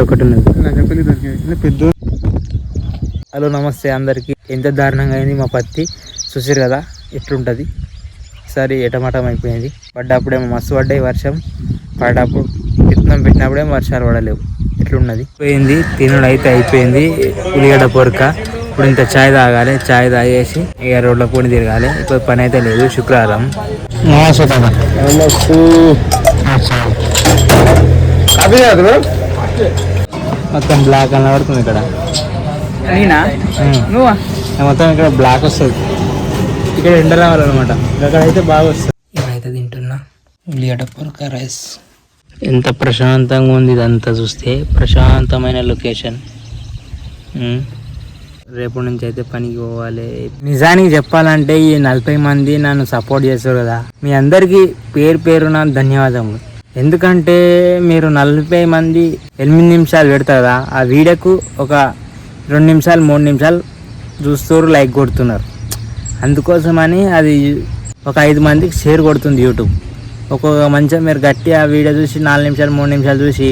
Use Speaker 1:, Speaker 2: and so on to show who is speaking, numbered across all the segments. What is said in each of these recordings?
Speaker 1: ఒకటి ఉన్నది
Speaker 2: పెద్ద
Speaker 1: హలో నమస్తే అందరికి. ఎంత దారుణంగా అయింది మా పత్తి? చూసారు కదా ఎట్లుంటుంది? సరే ఎటమటం అయిపోయింది. పడ్డప్పుడేమో మస్తు పడ్డాయి వర్షం. పడ్డప్పుడు విత్తనం పెట్టినప్పుడేమో వర్షాలు పడలేవు. ఎట్లున్నది? పోయింది తినడం అయితే అయిపోయింది. ఉల్లిగడ్డ పొరక. ఇప్పుడు ఇంత చాయ్ తాగాలి చాయ్ తాగేసి ఇక రోడ్ల పొడి తిరగాలి. ఇప్పుడు పని అయితే లేదు శుక్రవారం. మొత్తం బ్లాక్ కనబడుతుంది ఇక్కడ.
Speaker 3: నేనా
Speaker 1: ఉమ్.
Speaker 3: నువ్వా?
Speaker 1: మొత్తం ఇక్కడ బ్లాక్ వస్తుంది. ఇక్కడ ఎండ రావాలన్నమాట అక్కడ అయితే బాగా వస్తుంది. ఇవైతే తింటున్నా? ఉల్లిగడ్డ పొరక రైస్. ఎంత ప్రశాంతంగా ఉంది ఇదంతా చూస్తే. ప్రశాంతమైన లొకేషన్. రేపటి నుంచి అయితే పనికి పోవాలి. నిజానికి చెప్పాలంటే ఈ నలభై మంది నన్ను సపోర్ట్ చేస్తారు కదా. మీ అందరికీ పేరు పేరున ధన్యవాదములు. ఎందుకంటే మీరు నలభై మంది ఎనిమిది నిమిషాలు పెడతారు కదా. ఆ వీడియోకు ఒక రెండు నిమిషాలు మూడు నిమిషాలు చూస్తారు లైక్ కొడుతున్నారు. అందుకోసమని అది ఒక ఐదు మందికి షేర్ కొడుతుంది యూట్యూబ్ ఒక్కొక్క మంచిగా మీరు గట్టి ఆ వీడియో చూసి నాలుగు నిమిషాలు మూడు నిమిషాలు చూసి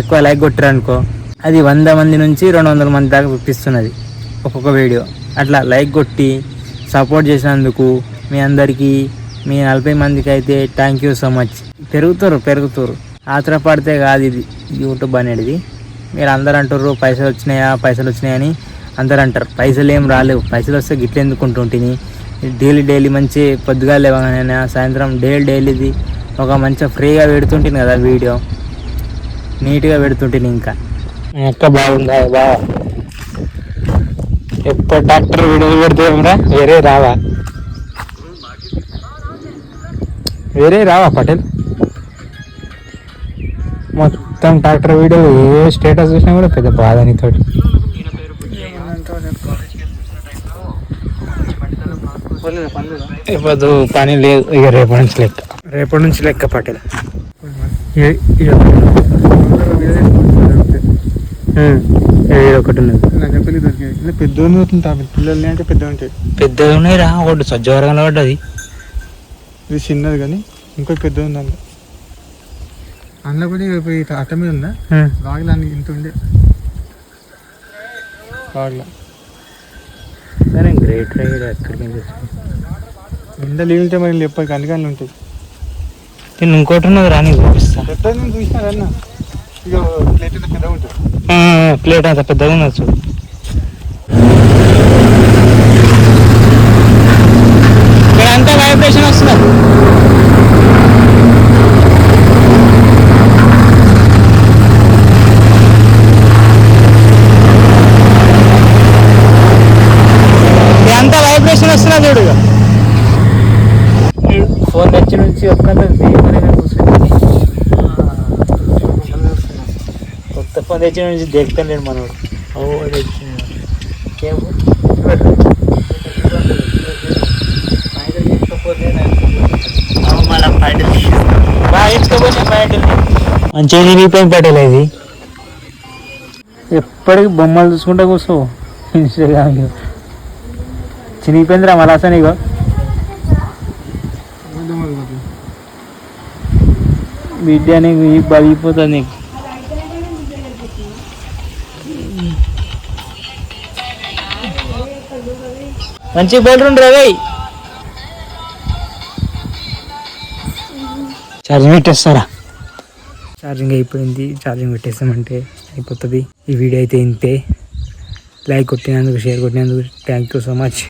Speaker 1: ఎక్కువ లైక్ కొట్టారు అనుకో అది వంద మంది నుంచి రెండు వందల మంది దాకా చూపిస్తున్నది. ఒక్కొక్క వీడియో. అట్లా లైక్ కొట్టి సపోర్ట్ చేసినందుకు మీ అందరికీ మీ నలభై మందికి అయితే థ్యాంక్ యూ సో మచ్ పెరుగుతారు పెరుగుతారు. ఆత్రపడితే కాదు ఇది యూట్యూబ్ అనేది. మీరు అందరు అంటారు పైసలు వచ్చినాయా పైసలు వచ్చినాయని అందరు అంటారు. పైసలు ఏం రాలేవు. పైసలు వస్తే గిట్ల ఎందుకుంటుంటిని డైలీ డైలీ మంచి పొద్దుగా లేవగానే సాయంత్రం డైలీ డైలీది ఒక మంచిగా ఫ్రీగా పెడుతుంటుంది కదా వీడియో. నీట్గా పెడుతుంటుంది ఇంకా. ఎక్క బాగుందా? బాగా ఎప్పుడు డాక్టర్ వీడియోలు పెడితే ఏమరా వేరే రావా వేరే రావా పటేల్ మొత్తం ట్రాక్టర్ వీడియో ఏ స్టేటస్ చూసినా కూడా పెద్ద బాధ నీతోటి ఇప్పుడు పని లేదు ఇక రేపటి నుంచి లెక్క రేపటి నుంచి లెక్క పటేల్ ఒకటి ఉన్నది.
Speaker 2: పిల్లల్ని అంటే పెద్ద ఉంటాయి
Speaker 1: పెద్దగా ఉన్నాయి రా ఒకటి సజ్జవరంగా పడ్డది.
Speaker 2: ఇది చిన్నది కానీ ఇంకో పెద్ద ఉంది అందులో. అందులో కూడా ఇట్లా అట్ట మీద ఉందా. రాగిలా ఇంత ఉండే. రాగిలా
Speaker 1: సరే గ్రేట్ రైడ్ ఎక్కడికి తెచ్చుకో.
Speaker 2: నిండా లీవ్ ఉంటే మరి ఎప్పటికి ఉంటాయి
Speaker 1: నేను ఇంకోటి ఉన్నది రా నీకు చూపిస్తా.
Speaker 2: పెద్ద నేను చూసినా అన్న. ఇక ప్లేట్ అయితే పెద్దగా ఉంటుంది.
Speaker 1: ప్లేట్ అంత పెద్దగా ఉన్నది చూడు. ఇక్కడ అంతా వైబ్రేషన్ వస్తుంది? అంతా వైబ్రేషన్ వస్తున్నా చూడు ఫోన్ తెచ్చి నుంచి ఒక్కనే తెచ్చిన నుంచి దేకుతాను నేను మనోడు. ఓ పాయింట్లు. మంచిగా చిరిగిపోయిన పట్టేలే ఇది. ఎప్పటికి బొమ్మలు చూసుకుంటా కూర్చో. ఇన్స్టాగ్రామ్ చినిగిపోయిందిరా మళ్ళా అసలు నీకు. విద్య నీకు ఈ బలిగిపోతుంది నీకు. మంచి బోల్డ్ రవి. ఛార్జింగ్ పెట్టేస్తారా? ఛార్జింగ్ అయిపోయింది. ఛార్జింగ్ పెట్టేస్తామంటే అయిపోతుంది. ఈ వీడియో అయితే ఇంతే. లైక్ కొట్టినందుకు షేర్ కొట్టినందుకు థ్యాంక్ యూ సో మచ్